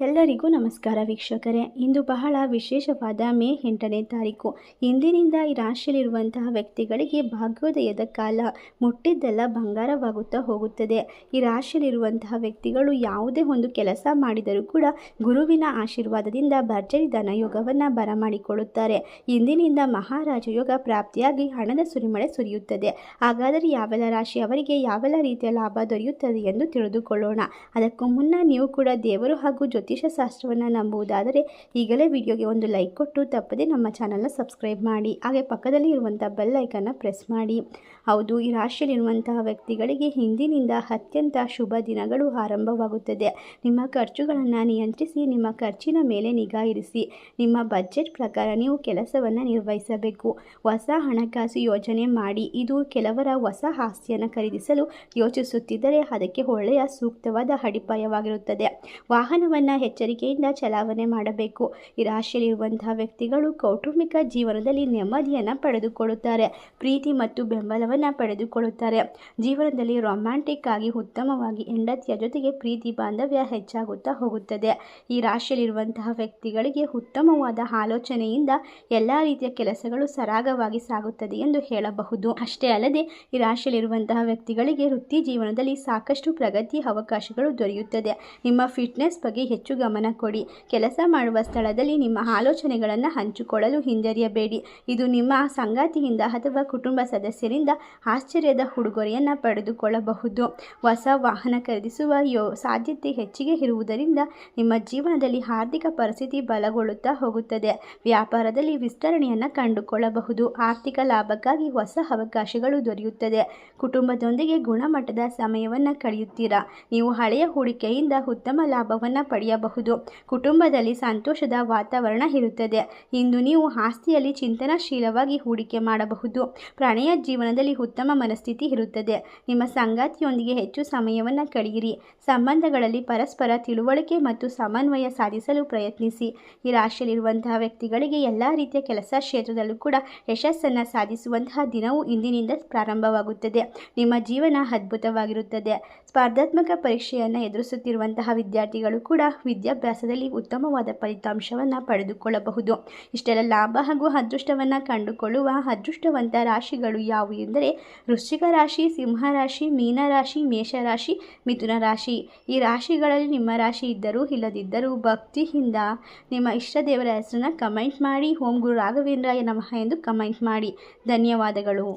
ಎಲ್ಲರಿಗೂ ನಮಸ್ಕಾರ ವೀಕ್ಷಕರೇ. ಇಂದು ಬಹಳ ವಿಶೇಷವಾದ ಮೇ ಎಂಟನೇ ತಾರೀಕು. ಇಂದಿನಿಂದ ಈ ರಾಶಿಯಲ್ಲಿರುವಂತಹ ವ್ಯಕ್ತಿಗಳಿಗೆ ಭಾಗ್ಯೋದಯದ ಕಾಲ. ಮುಟ್ಟಿದ್ದೆಲ್ಲ ಬಂಗಾರವಾಗುತ್ತಾ ಹೋಗುತ್ತದೆ. ಈ ರಾಶಿಯಲ್ಲಿರುವಂತಹ ವ್ಯಕ್ತಿಗಳು ಯಾವುದೇ ಒಂದು ಕೆಲಸ ಮಾಡಿದರೂ ಕೂಡ ಗುರುವಿನ ಆಶೀರ್ವಾದದಿಂದ ಭರ್ಜರಿ ಧನಯೋಗವನ್ನು ಬರಮಾಡಿಕೊಳ್ಳುತ್ತಾರೆ. ಇಂದಿನಿಂದ ಮಹಾರಾಜ ಯೋಗ ಪ್ರಾಪ್ತಿಯಾಗಿ ಹಣದ ಸುರಿಮಳೆ ಸುರಿಯುತ್ತದೆ. ಹಾಗಾದರೆ ಯಾವೆಲ್ಲ ರಾಶಿ ಅವರಿಗೆ ಯಾವೆಲ್ಲ ರೀತಿಯ ಲಾಭ ದೊರೆಯುತ್ತದೆ ಎಂದು ತಿಳಿದುಕೊಳ್ಳೋಣ. ಅದಕ್ಕೂ ಮುನ್ನ ನೀವು ಕೂಡ ದೇವರು ಹಾಗೂ ಶಾಸ್ತ್ರವನ್ನು ನಂಬುವುದಾದರೆ ಈಗಲೇ ವಿಡಿಯೋಗೆ ಒಂದು ಲೈಕ್ ಕೊಟ್ಟು ತಪ್ಪದೆ ನಮ್ಮ ಚಾನಲ್ನ ಸಬ್ಸ್ಕ್ರೈಬ್ ಮಾಡಿ, ಹಾಗೆ ಪಕ್ಕದಲ್ಲಿ ಇರುವಂಥ ಬೆಲ್ ಐಕನ್ನ ಪ್ರೆಸ್ ಮಾಡಿ. ಹೌದು, ಈ ರಾಶಿಯಲ್ಲಿರುವಂತಹ ವ್ಯಕ್ತಿಗಳಿಗೆ ಹಿಂದಿನಿಂದ ಅತ್ಯಂತ ಶುಭ ದಿನಗಳು ಆರಂಭವಾಗುತ್ತದೆ. ನಿಮ್ಮ ಖರ್ಚುಗಳನ್ನು ನಿಯಂತ್ರಿಸಿ, ನಿಮ್ಮ ಖರ್ಚಿನ ಮೇಲೆ ನಿಗಾ ಇರಿಸಿ, ನಿಮ್ಮ ಬಜೆಟ್ ಪ್ರಕಾರ ನೀವು ಕೆಲಸವನ್ನು ನಿರ್ವಹಿಸಬೇಕು. ಹೊಸ ಹಣಕಾಸು ಯೋಜನೆ ಮಾಡಿ, ಇದು ಕೆಲವರ ಹೊಸ ಆಸ್ತಿಯನ್ನು ಖರೀದಿಸಲು ಯೋಚಿಸುತ್ತಿದ್ದರೆ ಅದಕ್ಕೆ ಒಳ್ಳೆಯ ಸೂಕ್ತವಾದ ಅಡಿಪಾಯವಾಗಿರುತ್ತದೆ. ವಾಹನವನ್ನು ಎಚ್ಚರಿಕೆಯಿಂದ ಚಲಾವಣೆ ಮಾಡಬೇಕು. ಈ ರಾಶಿಯಲ್ಲಿರುವಂತಹ ವ್ಯಕ್ತಿಗಳು ಕೌಟುಂಬಿಕ ಜೀವನದಲ್ಲಿ ನೆಮ್ಮದಿಯನ್ನು ಪಡೆದುಕೊಳ್ಳುತ್ತಾರೆ. ಪ್ರೀತಿ ಮತ್ತು ಬೆಂಬಲವನ್ನು ಪಡೆದುಕೊಳ್ಳುತ್ತಾರೆ. ಜೀವನದಲ್ಲಿ ರೊಮ್ಯಾಂಟಿಕ್ ಆಗಿ, ಉತ್ತಮವಾಗಿ, ಹೆಂಡತಿಯ ಜೊತೆಗೆ ಪ್ರೀತಿ ಬಾಂಧವ್ಯ ಹೆಚ್ಚಾಗುತ್ತಾ ಹೋಗುತ್ತದೆ. ಈ ರಾಶಿಯಲ್ಲಿರುವಂತಹ ವ್ಯಕ್ತಿಗಳಿಗೆ ಉತ್ತಮವಾದ ಆಲೋಚನೆಯಿಂದ ಎಲ್ಲ ರೀತಿಯ ಕೆಲಸಗಳು ಸರಾಗವಾಗಿ ಸಾಗುತ್ತದೆ ಎಂದು ಹೇಳಬಹುದು. ಅಷ್ಟೇ ಅಲ್ಲದೆ ಈ ರಾಶಿಯಲ್ಲಿರುವಂತಹ ವ್ಯಕ್ತಿಗಳಿಗೆ ವೃತ್ತಿ ಜೀವನದಲ್ಲಿ ಸಾಕಷ್ಟು ಪ್ರಗತಿ ಅವಕಾಶಗಳು ದೊರೆಯುತ್ತದೆ. ನಿಮ್ಮ ಫಿಟ್ನೆಸ್ ಬಗ್ಗೆ ಹೆಚ್ಚು ಗಮನ ಕೊಡಿ. ಕೆಲಸ ಮಾಡುವ ಸ್ಥಳದಲ್ಲಿ ನಿಮ್ಮ ಆಲೋಚನೆಗಳನ್ನು ಹಂಚಿಕೊಳ್ಳಲು ಹಿಂಜರಿಯಬೇಡಿ. ಇದು ನಿಮ್ಮ ಸಂಗಾತಿಯಿಂದ ಅಥವಾ ಕುಟುಂಬ ಸದಸ್ಯರಿಂದ ಆಶ್ಚರ್ಯದ ಉಡುಗೊರೆಯನ್ನು ಪಡೆದುಕೊಳ್ಳಬಹುದು. ಹೊಸ ವಾಹನ ಖರೀದಿಸುವ ಯೋ, ಸಾಧ್ಯತೆ ಹೆಚ್ಚಿಗೆ ಇರುವುದರಿಂದ ನಿಮ್ಮ ಜೀವನದಲ್ಲಿ ಆರ್ಥಿಕ ಪರಿಸ್ಥಿತಿ ಬಲಗೊಳ್ಳುತ್ತಾ ಹೋಗುತ್ತದೆ. ವ್ಯಾಪಾರದಲ್ಲಿ ವಿಸ್ತರಣೆಯನ್ನು ಕಂಡುಕೊಳ್ಳಬಹುದು. ಆರ್ಥಿಕ ಲಾಭಕ್ಕಾಗಿ ಹೊಸ ಅವಕಾಶಗಳು ದೊರೆಯುತ್ತದೆ. ಕುಟುಂಬದೊಂದಿಗೆ ಗುಣಮಟ್ಟದ ಸಮಯವನ್ನು ಕಳೆಯುತ್ತೀರಾ? ನೀವು ಹಳೆಯ ಹೂಡಿಕೆಯಿಂದ ಉತ್ತಮ ಲಾಭವನ್ನು ಪಡೆಯಬಹುದು? ಕುಟುಂಬದಲ್ಲಿ ಸಂತೋಷದ ವಾತಾವರಣ ಇರುತ್ತದೆ. ಇಂದು ನೀವು ಆಸ್ತಿಯಲ್ಲಿ ಚಿಂತನಶೀಲವಾಗಿ ಹೂಡಿಕೆ ಮಾಡಬಹುದು. ಪ್ರಣಯ ಜೀವನದಲ್ಲಿ ಉತ್ತಮ ಮನಸ್ಥಿತಿ ಇರುತ್ತದೆ. ನಿಮ್ಮ ಸಂಗಾತಿಯೊಂದಿಗೆ ಹೆಚ್ಚು ಸಮಯವನ್ನು ಕಳೆಯಿರಿ. ಸಂಬಂಧಗಳಲ್ಲಿ ಪರಸ್ಪರ ತಿಳುವಳಿಕೆ ಮತ್ತು ಸಮನ್ವಯ ಸಾಧಿಸಲು ಪ್ರಯತ್ನಿಸಿ. ಈ ರಾಶಿಯಲ್ಲಿರುವಂತಹ ವ್ಯಕ್ತಿಗಳಿಗೆ ಎಲ್ಲ ರೀತಿಯ ಕೆಲಸ ಕ್ಷೇತ್ರದಲ್ಲೂ ಕೂಡ ಯಶಸ್ಸನ್ನು ಸಾಧಿಸುವಂತಹ ದಿನವು ಇಂದಿನಿಂದ ಪ್ರಾರಂಭವಾಗುತ್ತದೆ. ನಿಮ್ಮ ಜೀವನ ಅದ್ಭುತವಾಗಿರುತ್ತದೆ. ಸ್ಪರ್ಧಾತ್ಮಕ ಪರೀಕ್ಷೆಯನ್ನು ಎದುರಿಸುತ್ತಿರುವಂತಹ ವಿದ್ಯಾರ್ಥಿಗಳು ಕೂಡ ವಿದ್ಯಾಭ್ಯಾಸದಲ್ಲಿ ಉತ್ತಮವಾದ ಫಲಿತಾಂಶವನ್ನು ಪಡೆದುಕೊಳ್ಳಬಹುದು. ಇಷ್ಟೆಲ್ಲ ಲಾಭ ಹಾಗೂ ಅದೃಷ್ಟವನ್ನು ಕಂಡುಕೊಳ್ಳುವ ಅದೃಷ್ಟವಂತ ರಾಶಿಗಳು ಯಾವುವು ಎಂದರೆ ವೃಶ್ಚಿಕ ರಾಶಿ, ಸಿಂಹ ರಾಶಿ, ಮೀನ ರಾಶಿ ಮೇಷರಾಶಿ ಮಿಥುನ ರಾಶಿ. ಈ ರಾಶಿಗಳಲ್ಲಿ ನಿಮ್ಮ ರಾಶಿ ಇದ್ದರೂ ಇಲ್ಲದಿದ್ದರೂ ಭಕ್ತಿಯಿಂದ ನಿಮ್ಮ ಇಷ್ಟ ದೇವರ ಹೆಸರನ್ನು ಕಮೆಂಟ್ ಮಾಡಿ. ಓಂ ಗುರು ರಾಘವೇಂದ್ರಾಯ ನಮಃ ಎಂದು ಕಮೆಂಟ್ ಮಾಡಿ. ಧನ್ಯವಾದಗಳು.